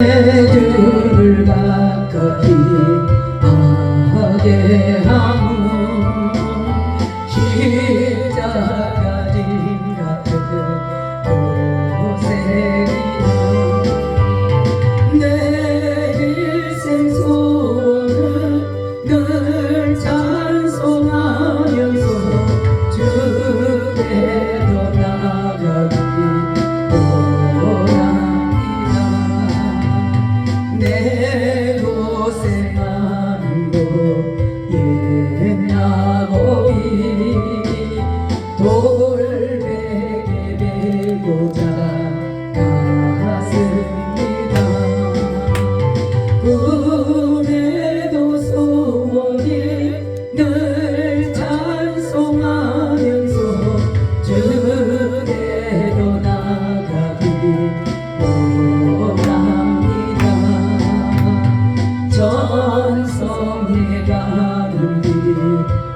주를 가까이 하게 আছে 하든지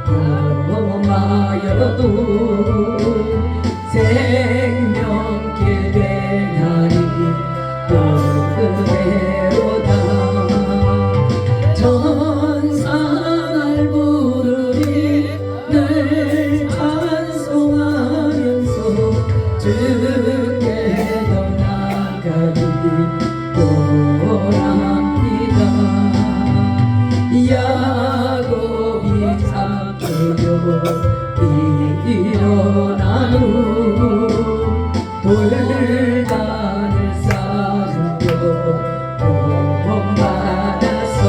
바로마 열어도 생명길 되나니 또 그대로다 천상을 부르리 늘 찬송하면서 주께 떠나가리 또 일어나루 돌가는 사슴뼈 도움받아서.